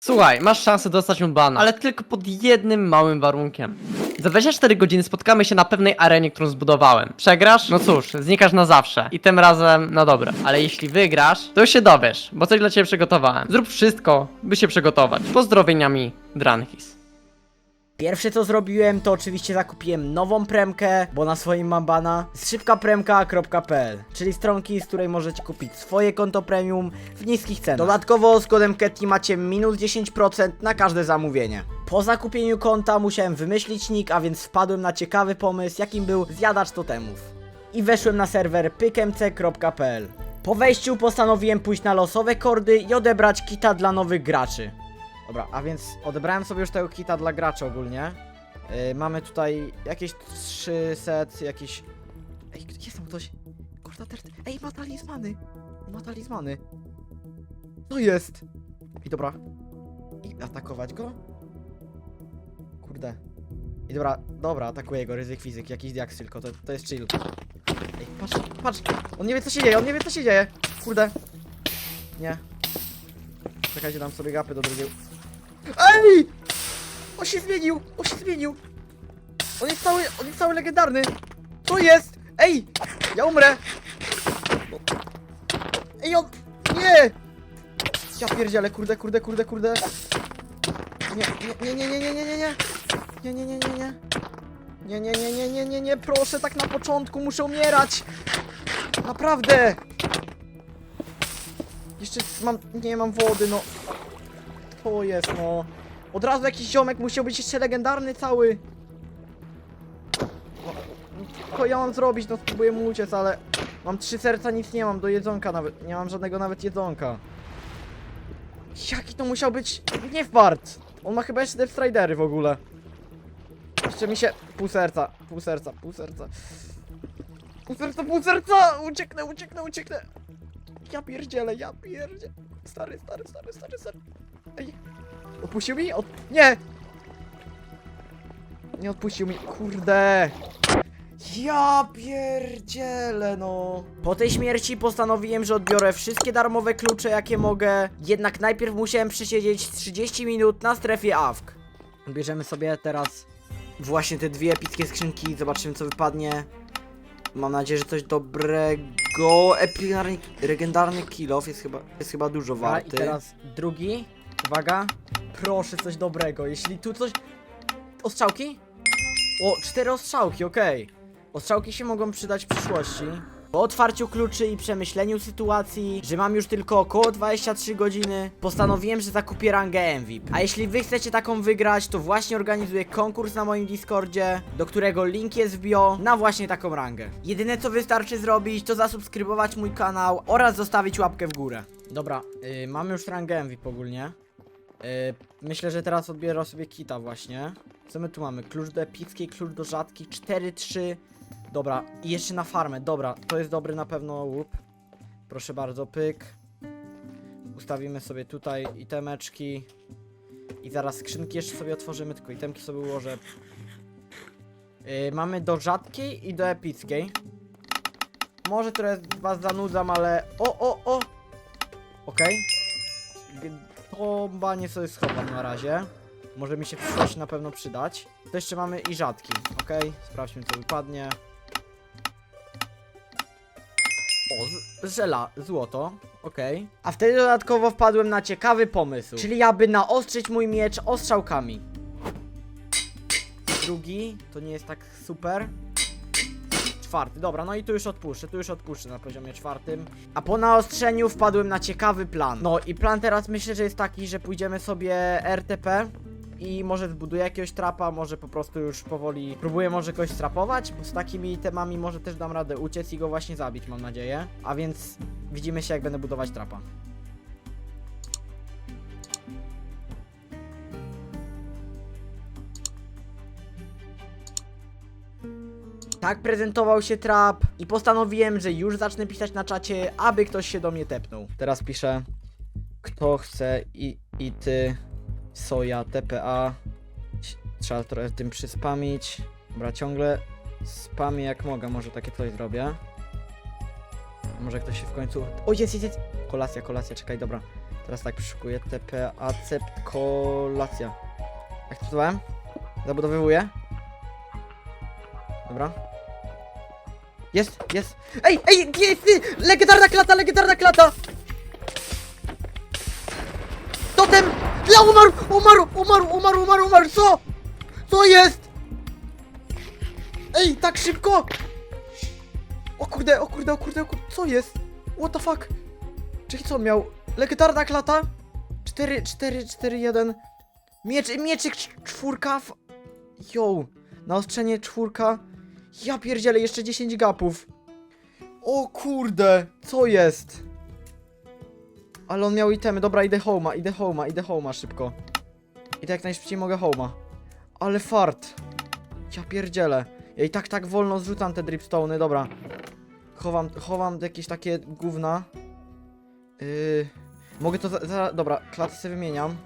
Słuchaj, masz szansę dostać Unbana, ale tylko pod jednym małym warunkiem. Za 24 godziny spotkamy się na pewnej arenie, którą zbudowałem. Przegrasz? No cóż, znikasz na zawsze. I tym razem na dobre. Ale jeśli wygrasz, to już się dowiesz, bo coś dla ciebie przygotowałem. Zrób wszystko, by się przygotować. Pozdrowieniami, Dranhis. Pierwsze co zrobiłem to oczywiście zakupiłem nową premkę, bo na swoim mam bana z szybkapremka.pl, czyli stronki, z której możecie kupić swoje konto premium w niskich cenach. Dodatkowo z kodem Ketty macie minus 10% na każde zamówienie. Po zakupieniu konta musiałem wymyślić nick, a więc wpadłem na ciekawy pomysł, jakim był zjadacz totemów. I weszłem na serwer pykmc.pl. Po wejściu postanowiłem pójść na losowe kordy i odebrać kita dla nowych graczy. Dobra, a więc odebrałem sobie już tego kita dla graczy ogólnie. Yy, mamy tutaj jakieś 300, jakieś... Ej, jest tam ktoś? Kurwa, ter... Ej, ma talizmany! Ma talizmany! Jest! I dobra. I atakować go? Kurde. I dobra, dobra, atakuję go, ryzyk fizyk, jakiś diaks tylko, to, to jest chill. Ej, patrz, patrz! On nie wie co się dzieje, on nie wie co się dzieje! Kurde. Nie. Czekajcie, dam sobie gapy do drugiego. Ej! On się zmienił! On się zmienił! On jest cały, on jest cały legendarny! To jest! Ej! Ja umrę! Ej, on... Nie! Ja pierdzielę, kurde, kurde, kurde, kurde. Nie, nie, nie, nie, nie, nie, nie, nie. Nie, nie, nie, nie, nie. Nie, nie, nie, nie, nie, nie, nie, proszę, tak na początku muszę umierać! Naprawdę! Jeszcze mam, nie mam wody, no. To jest, no. Od razu jakiś ziomek musiał być jeszcze legendarny cały. Co ja mam zrobić? No spróbuję mu uciec, ale mam trzy serca, nic nie mam do jedzonka nawet. Nie mam żadnego nawet jedzonka. Jaki to musiał być nie wart. On ma chyba jeszcze Death Stridery w ogóle. Jeszcze mi się... Pół serca, pół serca, pół serca. Pół serca, pół serca! Ucieknę, ucieknę, ucieknę! Ja pierdzielę, ja pierdzielę. Stary, stary, stary, stary, stary. Ej. Odpuścił mi? Od... Nie! Nie odpuścił mi, kurde. Ja pierdzielę, no. Po tej śmierci postanowiłem, że odbiorę wszystkie darmowe klucze, jakie mogę. Jednak najpierw musiałem przesiedzieć 30 minut na strefie AFK. Bierzemy sobie teraz właśnie te dwie epickie skrzynki. Zobaczymy, co wypadnie. Mam nadzieję, że coś dobrego. Epicki legendarny kill off jest chyba, jest chyba dużo warty. I teraz drugi. Uwaga. Proszę coś dobrego. Jeśli tu coś... Ostrzałki? O, cztery ostrzałki, okej. Ostrzałki się mogą przydać w przyszłości. Po otwarciu kluczy i przemyśleniu sytuacji, że mam już tylko około 23 godziny, postanowiłem, że zakupię rangę MVP. A jeśli wy chcecie taką wygrać, to właśnie organizuję konkurs na moim Discordzie, do którego link jest w bio, na właśnie taką rangę. Jedyne co wystarczy zrobić, to zasubskrybować mój kanał oraz zostawić łapkę w górę. Dobra, yy, mamy już rangę MVP ogólnie. Yy, myślę, że teraz odbiorę sobie kita właśnie. Co my tu mamy? Klucz do epickiej, klucz do rzadkiej, 4-3. Dobra, i jeszcze na farmę. Dobra, to jest dobry na pewno łup. Proszę bardzo, pyk. Ustawimy sobie tutaj itemeczki. I zaraz skrzynki jeszcze sobie otworzymy, tylko itemki sobie ułożę. Yy, mamy do rzadkiej i do epickiej. Może trochę was zanudzam, ale... O, o, o! Okej. G- To banie sobie schowam na razie. Może mi się w przyszłości na pewno przydać. To jeszcze mamy i rzadki, okej? Sprawdźmy co wypadnie. O, żela, złoto, okej. A wtedy dodatkowo wpadłem na ciekawy pomysł. Czyli aby naostrzyć mój miecz ostrzałkami. Drugi, to nie jest tak super. Czwarty, dobra, no i tu już odpuszczę, tu już odpuszczę na poziomie czwartym. A po naostrzeniu wpadłem na ciekawy plan. No i plan teraz myślę, że jest taki, że pójdziemy sobie RTP i może zbuduję jakiegoś trapa, może po prostu już powoli próbuję może kogoś strapować, bo z takimi temami może też dam radę uciec i go właśnie zabić, mam nadzieję. A więc widzimy się jak będę budować trapa. Tak prezentował się trap i postanowiłem, że już zacznę pisać na czacie, aby ktoś się do mnie tepnął. Teraz piszę, kto chce i, i ty, soja, TPA. Trzeba trochę tym przyspamić. Dobra, ciągle spamię jak mogę, może takie coś zrobię. Może ktoś się w końcu... O, jest, jest, jest! Kolacja, kolacja, czekaj, dobra. Teraz tak przyszukuję TPAC kolacja. Jak to nazwałem? Zabudowywuję. Dobra. Jest, jest. Ej, ej, jest! Legendarna klata, legendarna klata! Totem! Ja umarł, umarł, umarł, umarł, umarł, umarł, co? Co jest? Ej, tak szybko! O kurde, o kurde, o kurde, o kurde, co jest? What the fuck? Czyli co on miał? Legendarna klata? 4, 4, 4, 1. Miecz, mieczyk cz- czwórka. W... Yo, naostrzenie czwórka. Ja pierdzielę, jeszcze 10 gapów. O kurde, co jest? Ale on miał itemy, dobra, idę homa, idę homa, idę homa szybko. Idę jak najszybciej mogę homa. Ale fart. Ja pierdzielę. Ja i tak tak wolno zrzucam te dripstone'y, dobra. Chowam, chowam jakieś takie gówna. Yy, mogę to za, za, dobra, klatę sobie wymieniam.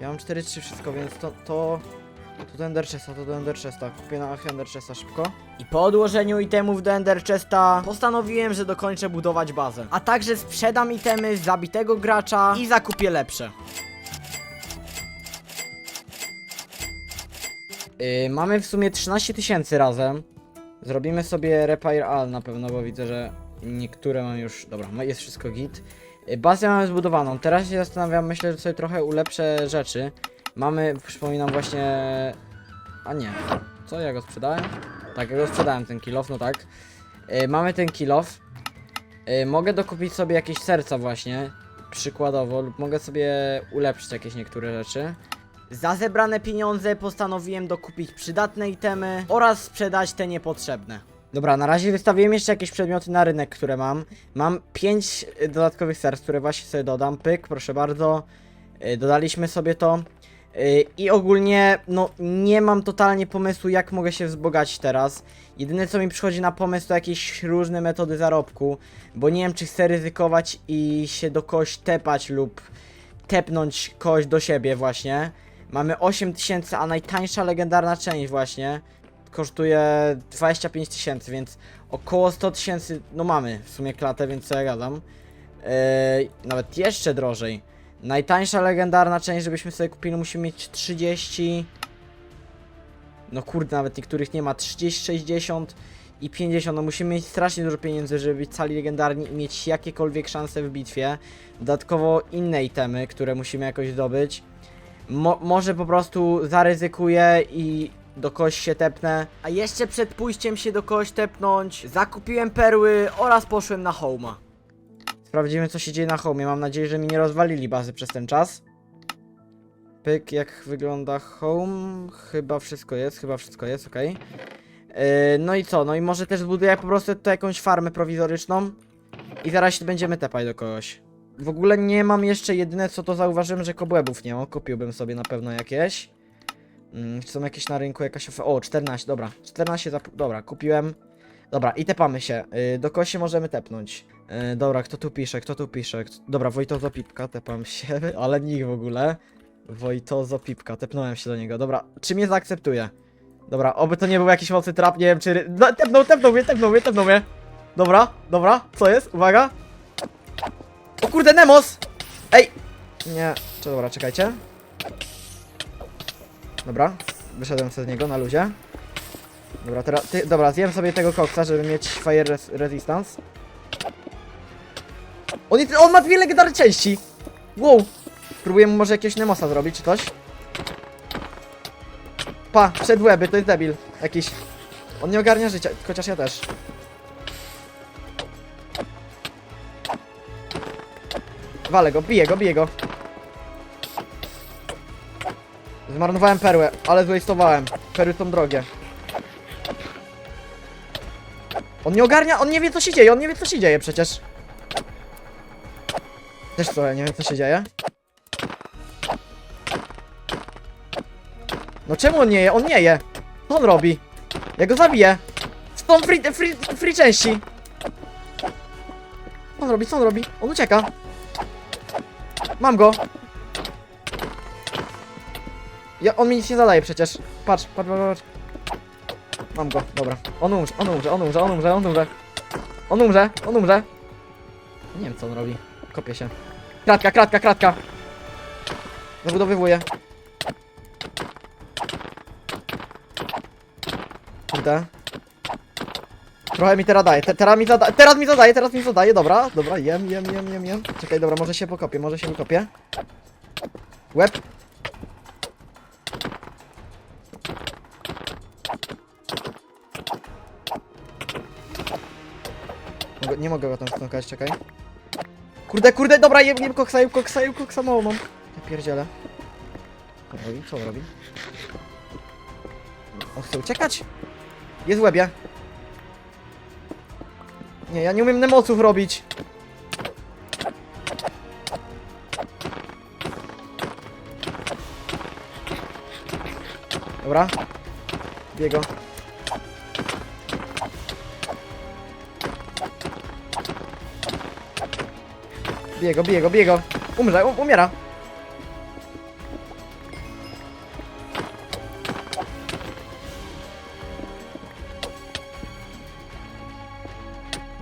Ja mam 4-3 wszystko, więc to, to... To do Ender Chesta, to do Ender Chesta. Kupię na Ender Chesta szybko. I po odłożeniu itemów do Ender Chesta postanowiłem, że dokończę budować bazę. A także sprzedam itemy z zabitego gracza i zakupię lepsze. Yy, mamy w sumie 13 tysięcy razem. Zrobimy sobie Repair All na pewno, bo widzę, że niektóre mam już... Dobra, jest wszystko git. Yy, Bazę mamy zbudowaną. Teraz się zastanawiam, myślę, że sobie trochę ulepszę rzeczy. Mamy, przypominam właśnie... A nie. Co, ja go sprzedałem? Tak, ja go sprzedałem, ten kilof, no tak. Yy, mamy ten kilof. Yy, mogę dokupić sobie jakieś serca właśnie, przykładowo, lub mogę sobie ulepszyć jakieś niektóre rzeczy. Za zebrane pieniądze postanowiłem dokupić przydatne itemy oraz sprzedać te niepotrzebne. Dobra, na razie wystawiłem jeszcze jakieś przedmioty na rynek, które mam. Mam 5 dodatkowych serc, które właśnie sobie dodam. Pyk, proszę bardzo. Dodaliśmy sobie to. I ogólnie, no, nie mam totalnie pomysłu, jak mogę się wzbogacić teraz. Jedyne, co mi przychodzi na pomysł, to jakieś różne metody zarobku, bo nie wiem, czy chcę ryzykować i się do kogoś tepać lub tepnąć kogoś do siebie właśnie. Mamy 8000, a najtańsza legendarna część właśnie kosztuje 25 tysięcy, więc około 100 tysięcy, no mamy w sumie klatę, więc co ja gadam. Yy, nawet jeszcze drożej. Najtańsza legendarna część, żebyśmy sobie kupili, musimy mieć 30. No kurde, nawet niektórych nie ma. 30, 60 i 50. No musimy mieć strasznie dużo pieniędzy, żeby być cali legendarni i mieć jakiekolwiek szanse w bitwie. Dodatkowo inne itemy, które musimy jakoś zdobyć. Mo może po prostu zaryzykuję i do kogoś się tepnę. A jeszcze przed pójściem się do kogoś tepnąć, zakupiłem perły oraz poszłem na homa. Sprawdzimy co się dzieje na homie. Mam nadzieję, że mi nie rozwalili bazy przez ten czas. Pyk, jak wygląda home? Chyba wszystko jest, chyba wszystko jest, ok. no i co? No i może też zbuduję po prostu tutaj jakąś farmę prowizoryczną. I zaraz się będziemy tepać do kogoś. W ogóle nie mam jeszcze jedyne co to zauważyłem, że kobłębów nie mam. Kupiłbym sobie na pewno jakieś. Mm, czy są jakieś na rynku jakaś oferta? O, 14, dobra. 14 za... Dobra, kupiłem. Dobra, i tepamy się. Yy, do kogoś się możemy tepnąć. Yy, dobra, kto tu pisze? Kto tu pisze? Kto... Dobra, Wojtozo Pipka, tepam się, ale nikt w ogóle. Wojtozo Pipka, tepnąłem się do niego. Dobra, czy mnie zaakceptuje? Dobra, oby to nie był jakiś mocny trap, nie wiem czy... No, tepnął, tepnął mnie, tepnął mnie, tepnął mnie. Dobra, dobra, co jest? Uwaga. O kurde, Nemos! Ej! Nie, czy dobra, czekajcie. Dobra, wyszedłem sobie z niego na luzie. Dobra, teraz, ty, dobra, zjem sobie tego koksa, żeby mieć fire res resistance. On, jest, on ma dwie legendarne części! Wow! Próbuję mu może jakiegoś Nemosa zrobić, czy coś? Pa, przed łeby, to jest debil. Jakiś. On nie ogarnia życia, chociaż ja też. Walę go, biję go, biję go. Zmarnowałem perłę, ale zwastowałem. Perły są drogie. On nie ogarnia, on nie wie co się dzieje, on nie wie co się dzieje przecież. Też ja nie wiem co się dzieje. No czemu on nie je? On nie je. Co on robi? Ja go zabiję. Są free, free, free części. Co on robi? Co on robi? On ucieka. Mam go. Ja, on mi nic nie zadaje przecież. Patrz, patrz, patrz, patrz. Mam go, dobra. On umrze, on umrze, on umrze, on umrze, on umrze. On umrze, on umrze. Nie wiem co on robi. Kopię się. Kratka, kratka, kratka. Zabudowywuję. Kurde. Trochę mi teraz daje, te, teraz mi zada, teraz mi zadaje, teraz mi zadaje, dobra, dobra, jem, jem, jem, jem, jem. Czekaj, dobra, może się pokopię, może się pokopię. Łeb. Nie mogę go tam sknokać, czekaj. Kurde, kurde, dobra, jem, jem koksa, jem koksa, jem koksa, mało mam. Ja pierdzielę. Co on robi? Co on robi? On chce uciekać? Jest w łebie. Nie, ja nie umiem nemoców robić. Dobra. Biego. Biego, biego, biego. Umrze, um, umiera.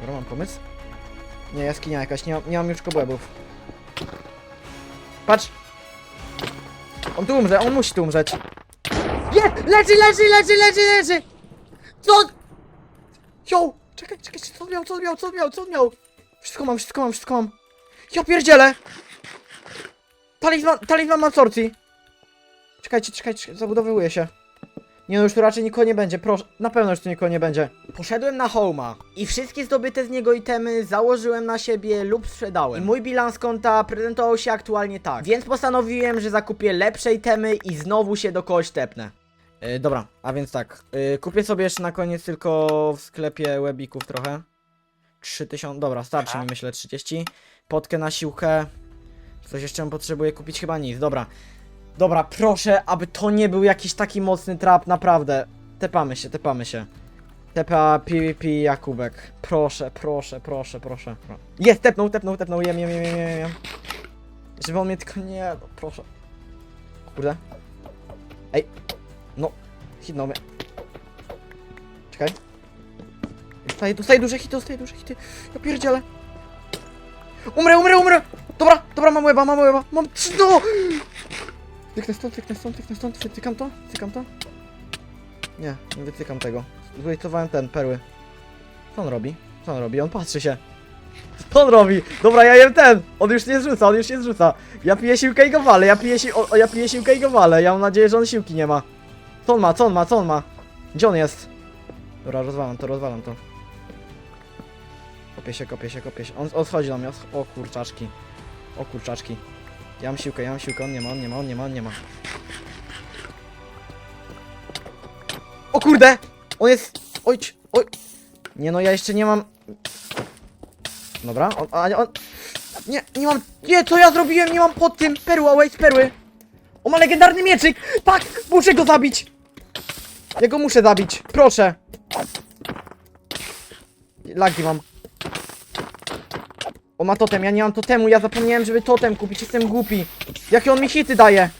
Dobra, mam pomysł. Nie, jaskinia jakaś, nie, mam- nie mam już kobłębów. Patrz! On tu umrze, on musi tu umrzeć. Nie! Leży, leży, leży, leży, leży! Co? Jo! Czekaj, czekaj, co on miał, co on miał, co on miał, co on miał? Wszystko mam, wszystko mam, wszystko mam. Ja pierdzielę! Talizman, talizman absorpcji. Czekajcie, czekajcie, czekajcie, zabudowywuje się. Nie no, już tu raczej nikogo nie będzie, proszę, na pewno już tu nikogo nie będzie. Poszedłem na Homa i wszystkie zdobyte z niego itemy założyłem na siebie lub sprzedałem. I mój bilans konta prezentował się aktualnie tak. Więc postanowiłem, że zakupię lepsze itemy i znowu się do kogoś tepnę. Yy, dobra, a więc tak, yy, kupię sobie jeszcze na koniec tylko w sklepie webików trochę. 3000, dobra, starczy mi myślę 30. Potkę na siłkę. Coś jeszcze potrzebuję kupić? Chyba nic, dobra. Dobra, proszę, aby to nie był jakiś taki mocny trap, naprawdę. Tepamy się, tepamy się. Tepa PvP Jakubek. Proszę, proszę, proszę, proszę. pro- Jest, tepnął, tepnął, tepnął, jem, jem, jem, jem, jem. Żeby on mnie tylko nie, no proszę. Kurde. Ej. No, hitnął mnie. Czekaj. Dostaję, dostaję duże hity, dostaję duże hity. Ja pierdzielę. Umrę, umrę, umrę! Dobra, dobra, mam łeba, mam łeba, mam no! Tyknę stąd, tyknę stąd, tyknę stąd, wytykam to, to. Nie, nie wytykam tego. Zweitowałem ten, perły. Co on robi? Co on robi? On patrzy się. Co on robi? Dobra, ja jem ten! On już nie zrzuca, on już nie zrzuca. Ja piję siłkę i go ja piję, si o, ja piję siłkę i go. Ja mam nadzieję, że on siłki nie ma. Co on ma, co on ma, co on ma? Gdzie on jest? Dobra, rozwalam to, rozwalam to. Kopię się, kopię się, kopię się. On, schodzi do mnie, o kurczaczki. O kurczaczki. Ja mam siłkę, ja mam siłkę, on nie ma, on nie ma, on nie ma, on nie ma. O kurde! On jest... Ojcz, oj... Nie no, ja jeszcze nie mam... Dobra, on... A, on... Nie, nie mam... Nie, co ja zrobiłem? Nie mam pod tym perła, wait, perły. On ma legendarny mieczyk! Tak! Muszę go zabić! Ja go muszę zabić, proszę! Lagi mam. Ma totem, ja nie mam totemu, ja zapomniałem, żeby totem kupić, jestem głupi. Jakie on mi hity daje?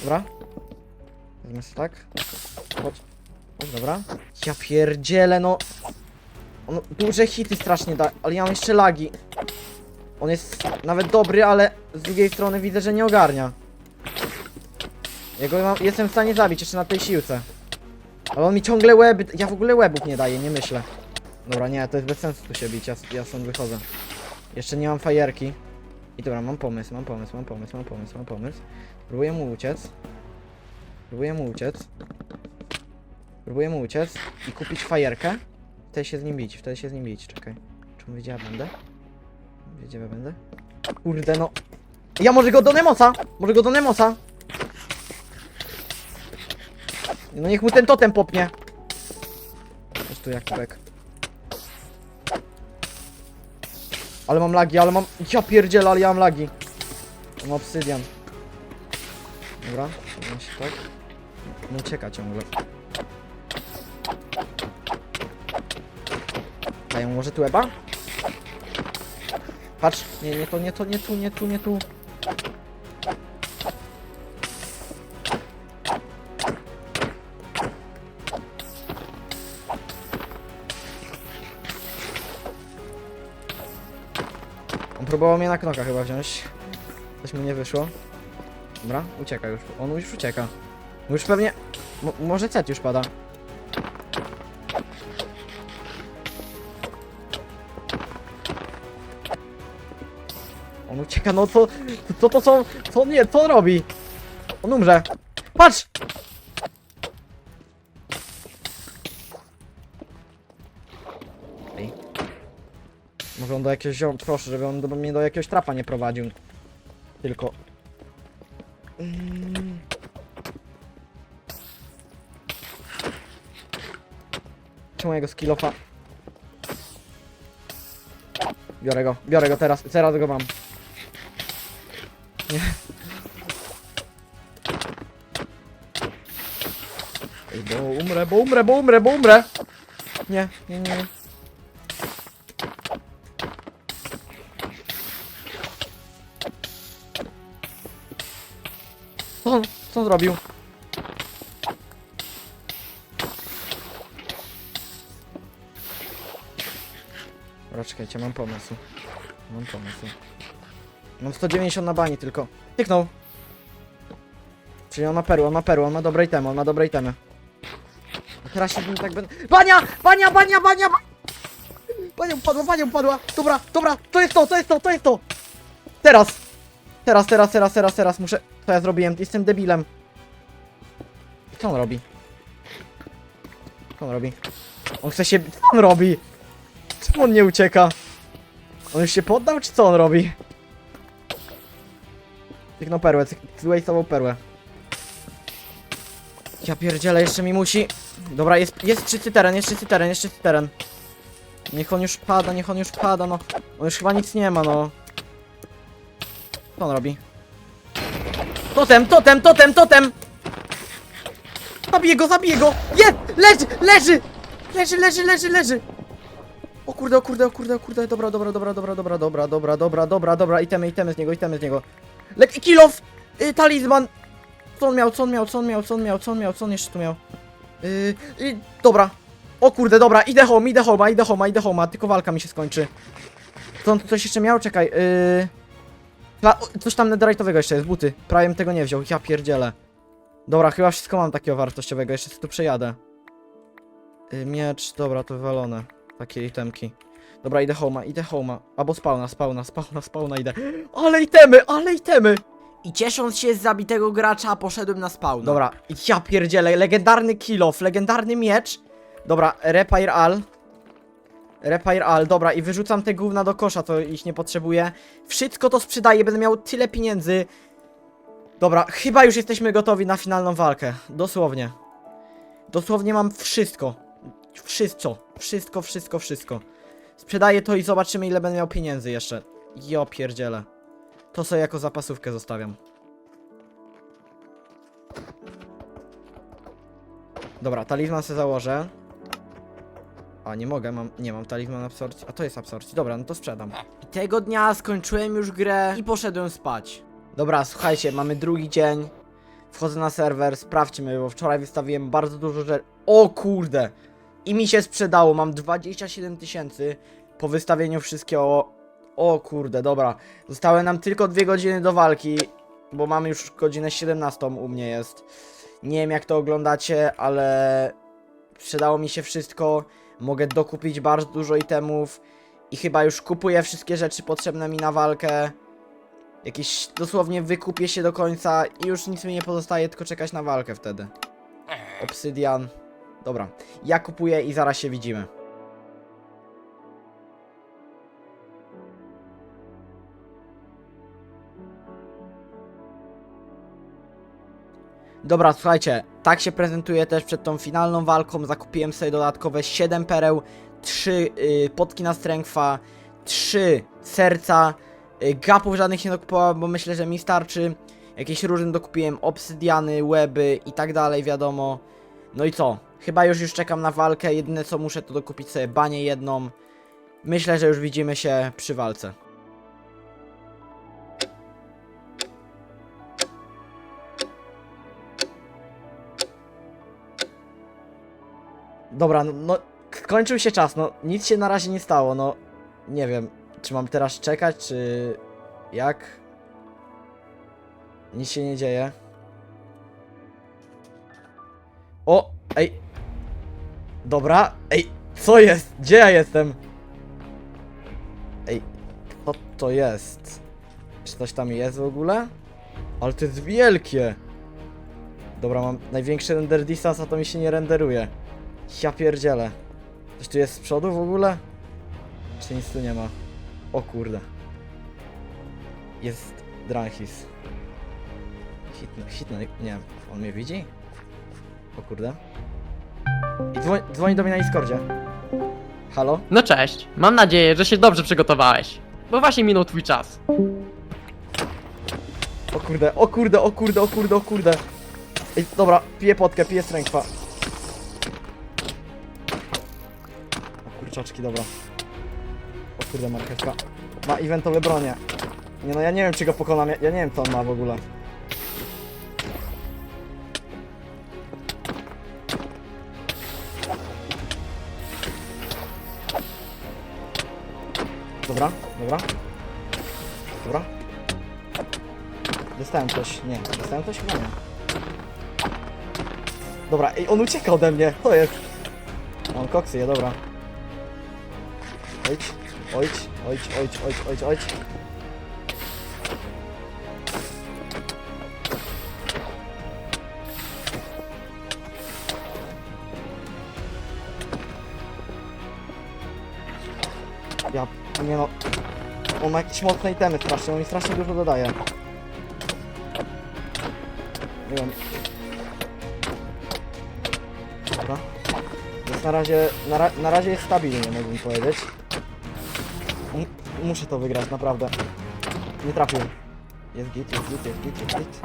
Dobra. Sobie tak. Chodź. Dobra. Ja pierdzielę, no. On duże hity strasznie da, ale ja mam jeszcze lagi. On jest nawet dobry, ale z drugiej strony widzę, że nie ogarnia. Ja go mam, jestem w stanie zabić jeszcze na tej siłce. Ale on mi ciągle łeby, ja w ogóle łebów nie daję, nie myślę. Dobra, nie, to jest bez sensu tu się bić, ja, ja stąd wychodzę. Jeszcze nie mam fajerki. I dobra, mam pomysł, mam pomysł, mam pomysł, mam pomysł, mam pomysł. Próbuję mu uciec. Próbuję mu uciec. Próbuję mu uciec i kupić fajerkę. Wtedy się z nim bić, wtedy się z nim bić, czekaj. Czy on wiedział, będę? Wiedział, ja będę? Kurde, no. Ja może go do Nemosa! Może go do Nemosa! No niech mu ten totem popnie. Chodź tu Jakubek. Ale mam lagi, ale mam... Ja pierdzielę, ale ja mam lagi. Mam obsydian. Dobra, trzymam się tak. No ucieka ciągle. Daję może tu eba? Patrz, nie, nie to, nie to, nie tu, nie tu, nie tu. Próbował mnie na knoka chyba wziąć. Coś mu nie wyszło. Dobra, ucieka już. On już ucieka. Już pewnie... Mo może cet już pada. On ucieka, no to... To, to co... Co nie, co on robi? On umrze. Patrz! Może on do jakiegoś ziom... Proszę, żeby on do mnie do jakiegoś trapa nie prowadził. Tylko... Mm. Czemu jego skillofa? Biorę go, biorę go teraz, teraz go mam. Nie. Bo umrę, bo umrę, bo umrę, bo umrę! Nie, nie, nie. Co zrobił? Dobra, czekajcie, mam pomysł. Mam pomysł. Mam 190 na bani tylko. Tyknął. Czyli on ma perły, on ma perły, on ma dobre itemy, on ma dobre itemy. A Teraz się z nim tak będę... Bania! Bania, bania, bania! ba- Bania upadła, bania upadła! Dobra, dobra, to jest to, to jest to, to jest to! Teraz! Teraz, teraz, teraz, teraz, teraz muszę... Co ja zrobiłem? Jestem debilem. Co on robi? Co on robi? On chce się... Co on robi? Czemu on nie ucieka? On już się poddał, czy co on robi? Tyknął perłę, zwastował perłę. Ja pierdzielę, jeszcze mi musi... Dobra, jest, jest czysty teren, jest czysty teren, jest czysty teren. Niech on już pada, niech on już pada, no. On już chyba nic nie ma, no. Co on robi? Totem, totem, totem, totem! Zabiję go, zabiję go! Jest! Leży, leży! Leży, leży, leży, leży! O kurde, o kurde, o kurde, o kurde, dobra, dobra, dobra, dobra, dobra, dobra, dobra, dobra, dobra, dobra, itemy, itemy z niego, itemy z niego. Lek, kilof! Y, talizman! Co on miał, co on miał, co on miał, co on miał, co on miał, co on jeszcze tu miał? Y, y, dobra. O kurde, dobra, idę home, idę homa, idę homa, idę homa, tylko walka mi się skończy. Co coś jeszcze miał? Czekaj, y... O, coś tam netherite'owego jeszcze jest, buty. Prawie bym tego nie wziął, ja pierdzielę. Dobra, chyba wszystko mam takiego wartościowego, jeszcze tu przejadę. Y, miecz, dobra, to wywalone. Takie itemki. Dobra, idę homa, idę homa. Albo spawna, spawna, spawna, spawna idę. Ale itemy, ale itemy! I ciesząc się z zabitego gracza, poszedłem na spawn. Dobra, ja pierdzielę, legendarny kill off, legendarny miecz. Dobra, repair all. Repair all, dobra, i wyrzucam te gówna do kosza, to ich nie potrzebuję. Wszystko to sprzedaję, będę miał tyle pieniędzy. Dobra, chyba już jesteśmy gotowi na finalną walkę. Dosłownie. Dosłownie mam wszystko. Wszystko, wszystko, wszystko, wszystko. Sprzedaję to i zobaczymy ile będę miał pieniędzy jeszcze. Jo pierdzielę. To sobie jako zapasówkę zostawiam. Dobra, talizman sobie założę. A, nie mogę, mam, nie mam talizman absorpcji. A to jest absorpcji. Dobra, no to sprzedam. I tego dnia skończyłem już grę i poszedłem spać. Dobra, słuchajcie, mamy drugi dzień. Wchodzę na serwer, sprawdźmy, bo wczoraj wystawiłem bardzo dużo rzeczy. O kurde! I mi się sprzedało, mam 27 tysięcy po wystawieniu wszystkiego. O kurde, dobra. Zostały nam tylko dwie godziny do walki, bo mamy już godzinę 17 u mnie jest. Nie wiem jak to oglądacie, ale sprzedało mi się wszystko. Mogę dokupić bardzo dużo itemów i chyba już kupuję wszystkie rzeczy potrzebne mi na walkę. Jakieś dosłownie wykupię się do końca i już nic mi nie pozostaje, tylko czekać na walkę wtedy. Obsydian. Dobra, ja kupuję i zaraz się widzimy. Dobra, słuchajcie, tak się prezentuje też przed tą finalną walką. Zakupiłem sobie dodatkowe 7 pereł, 3 y, potki na strengtha, 3 serca, y, gapów żadnych nie dokupowałem, bo myślę, że mi starczy. Jakieś różne dokupiłem, obsydiany, weby i tak dalej, wiadomo. No i co? Chyba już już czekam na walkę. Jedyne co muszę to dokupić sobie banię jedną. Myślę, że już widzimy się przy walce. Dobra, no, no skończył się czas, no nic się na razie nie stało, no nie wiem. Czy mam teraz czekać, czy... Jak? Nic się nie dzieje. O! Ej! Dobra, ej! Co jest? Gdzie ja jestem? Ej, co to jest? Czy coś tam jest w ogóle? Ale to jest wielkie! Dobra, mam największy render distance, a to mi się nie renderuje. Ja pierdzielę. Coś tu jest z przodu w ogóle? Czy nic tu nie ma? O kurde. Jest Dranhis. Hitny, hitny, nie wiem, on mnie widzi? O kurde. I dzwoń, dzwoni do mnie na Discordzie. Halo? No cześć, mam nadzieję, że się dobrze przygotowałeś. Bo właśnie minął twój czas. O kurde, o kurde, o kurde, o kurde, o kurde. Ej, dobra, piję potkę, piję strękwa. Kurczaczki, dobra. O kurde, marchewka. Ma eventowe bronie. Nie no, ja nie wiem czy go pokonam, ja, ja nie wiem co on ma w ogóle. Dobra, dobra. Dobra. Dostałem coś. Nie, dostałem coś? Chyba nie. Dobra, ej, on ucieka ode mnie. To jest. On koksy je, dobra. Ojdź, ojdź, ojdź, ojdź, ojdź, ojdź, ojdź. Ja, nie no. On ma jakieś mocne itemy strasznie, on mi strasznie dużo dodaje. Nie wiem. Dobra. Jest na razie, na, ra, na razie jest stabilnie, mógłbym powiedzieć. Muszę to wygrać, naprawdę. Nie trafił. Jest git, jest git, jest git, jest git.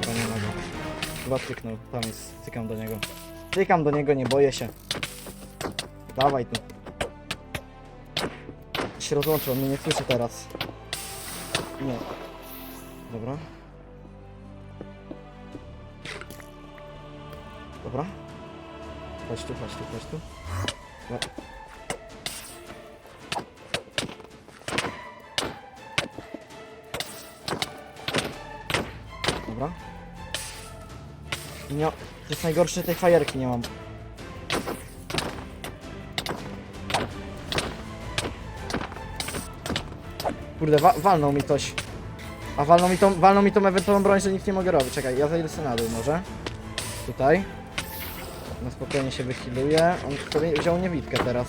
Chyba nie ma. Chyba tyknął, tam jest, tykam do niego. Tykam do niego, nie boję się. Dawaj tu. Się rozłączył, on mnie nie słyszy teraz. Nie. Dobra. Dobra. Chodź tu, chodź tu, chodź tu. No. Dobra. Nie, to jest najgorsze, tej fajerki nie mam. Kurde, wa walnął mi ktoś. A walnął mi tą, walnął mi tą ewentualną broń, że nic nie mogę robić. Czekaj, ja zejdę sobie na dół może. Tutaj. Spokojnie się wychiluje. On sobie wziął niewidkę teraz.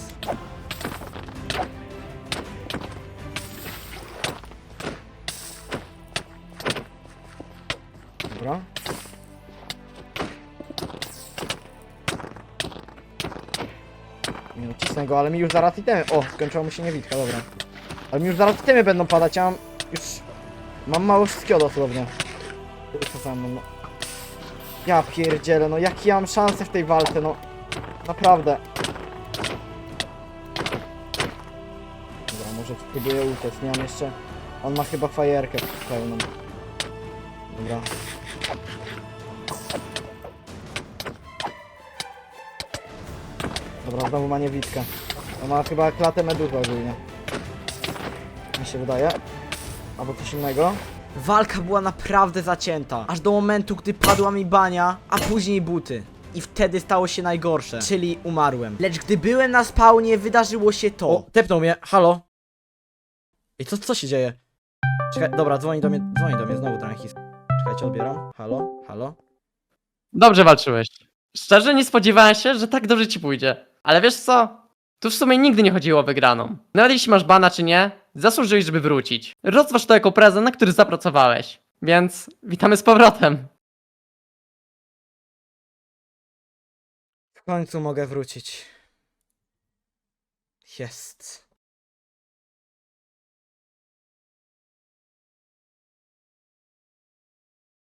Dobra. Nie ucisnę go, ale mi już zaraz itemy. O, skończyła mu się niewidka, dobra. Ale mi już zaraz itemy będą padać, ja mam już... Mam mało wszystkiego dosłownie. Co za mną, no. Ja pierdzielę, no jakie ja mam szanse w tej walce, no. Naprawdę. Dobra, może spróbuję uciec, nie mam jeszcze... On ma chyba fajerkę pełną. Dobra. Dobra, znowu ma niewidkę. On ma chyba klatę meduza ogólnie. Mi się wydaje. Albo coś innego. Walka była naprawdę zacięta. Aż do momentu, gdy padła mi bania, a później buty. I wtedy stało się najgorsze, czyli umarłem. Lecz gdy byłem na spawnie, wydarzyło się to. O, tepnął mnie, halo. I co, co się dzieje? Czekaj, dobra, dzwoni do mnie, dzwoni do mnie znowu Tranchis. Czekajcie, odbieram. Halo, halo. Dobrze walczyłeś. Szczerze nie spodziewałem się, że tak dobrze ci pójdzie. Ale wiesz co? Tu w sumie nigdy nie chodziło o wygraną. Nawet jeśli masz bana czy nie, zasłużyłeś, żeby wrócić. Rozważ to jako prezent, na który zapracowałeś. Więc witamy z powrotem. W końcu mogę wrócić. Jest.